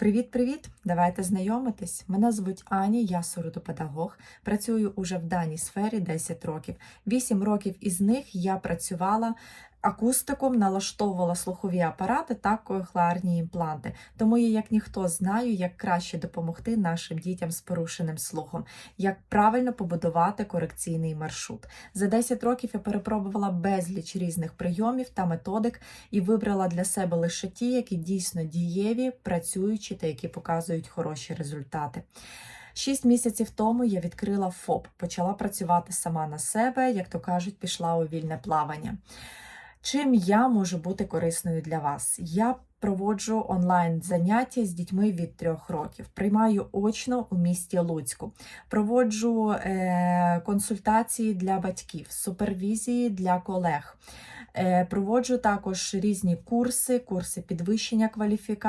Привіт-привіт! Давайте знайомитись. Мене звуть Ані, я сурдопедагог. Працюю уже в даній сфері 10 років. 8 років із них я працювала акустиком, налаштовувала слухові апарати та кохлеарні імпланти. Тому я, як ніхто, знаю, як краще допомогти нашим дітям з порушеним слухом, як правильно побудувати корекційний маршрут. За 10 років я перепробувала безліч різних прийомів та методик і вибрала для себе лише ті, які дійсно дієві, працюючі та які показують хороші результати. Шість місяців тому я відкрила ФОП, почала працювати сама на себе, як то кажуть, пішла у вільне плавання. Чим я можу бути корисною для вас? Я проводжу онлайн заняття з дітьми від трьох років. Приймаю очно у місті Луцьку. Проводжу е, консультації для батьків, супервізії для колег. Е, проводжу також різні курси, курси підвищення кваліфікації.